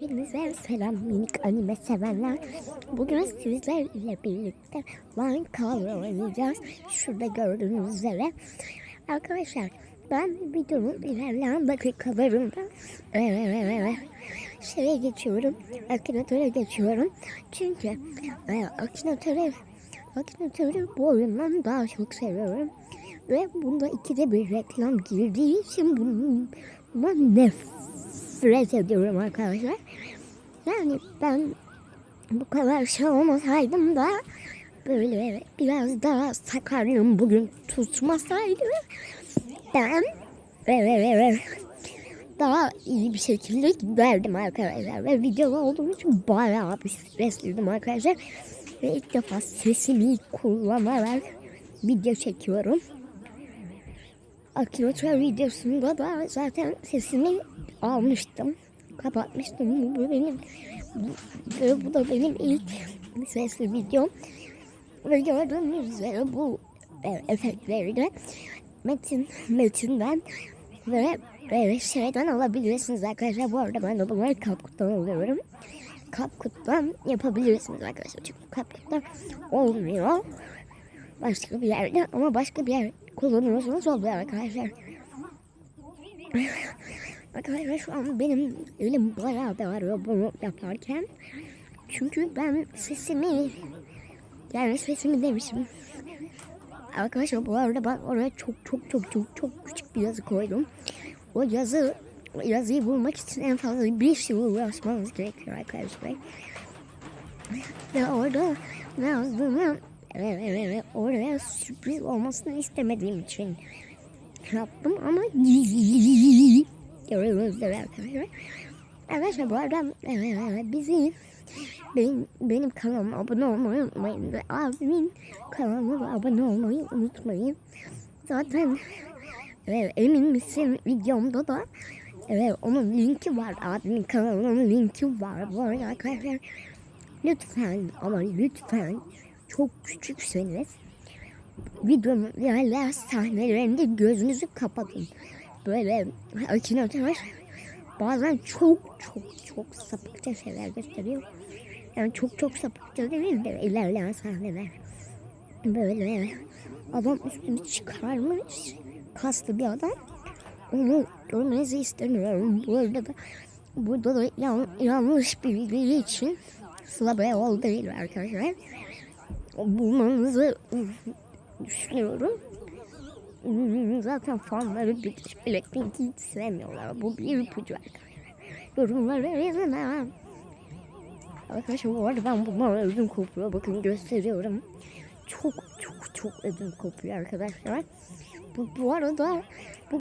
Hepinize selam minik anime sevenler. Bugün sizlerle birlikte Line Cover oynayacağız. Şurada gördüğünüz üzere. Arkadaşlar ben videonun ilerleyen dakikalarında evet, şeye geçiyorum. Akinatöre geçiyorum. Çünkü e, Akinatöre Akinatöre bu oyundan daha çok seviyorum. Ve bunda ikide bir reklam girdiği için bundan nefret ediyorum arkadaşlar. Yani ben bu kadar şey olmasaydım da böyle biraz daha sakarlığım bugün tutmasaydı ben daha iyi bir şekilde giderdim arkadaşlar. Ve videoda olduğum için bayağı bir stresliydim arkadaşlar. Ve ilk defa sesimi kullanarak video çekiyorum. Akinotra videosunda da zaten sesimi almıştım. Kapatmıştım. Bu benim bu, bu da benim ilk sesli videom. Ve gördüğünüz üzere bu e, efektleri de Metin, Metin'den ve, ve şeyden alabilirsiniz arkadaşlar. Bu arada ben de bunları Kapkut'tan alıyorum. Kapkut'tan yapabilirsiniz arkadaşlar. Çünkü Kapkut'tan olmuyor. Başka bir yerde ama başka bir yer kullanıyorsanız oluyor arkadaşlar. Arkadaşlar şu an benim elim bayağı da ağrıyor bunu yaparken. Çünkü ben sesimi yani sesimi demişim. Arkadaşlar bu arada ben oraya çok çok çok çok çok küçük bir yazı koydum. O yazı o yazıyı bulmak için en fazla bir yıl uğraşmanız gerekiyor arkadaşlar. Ve orada ne yazdığımı oraya sürpriz olmasını istemediğim için yaptım ama arkadaşlar. Bu arada bizi benim, benim kanalıma abone olmayı unutmayın ve abimin kanalına abone olmayı unutmayın. Zaten evet, emin misin videomda da evet, onun linki var. Abimin kanalının linki var. Bu arada arkadaşlar lütfen ama lütfen çok küçükseniz videonun ilerleyen sahnelerinde gözünüzü kapatın. Böyle Akinotor bazen çok çok çok sapıkça şeyler gösteriyor. Yani çok çok sapıkça değil de ilerleyen sahneler. Böyle adam üstünü çıkarmış. Kaslı bir adam. Onu görmenizi istemiyorum. Bu arada da burada da yan, yanlış bildiği için Sıla Beyoğlu değil arkadaşlar. Bulmanızı düşünüyorum. Zaten fanları British Blackpink'i hiç sevmiyorlar. Bu bir ipucu arkadaşlar. Yorumlara yazın. Arkadaşlar bu arada ben bundan ödüm kopuyor. Bakın gösteriyorum. Çok çok çok ödüm kopuyor arkadaşlar. Bu, bu arada bu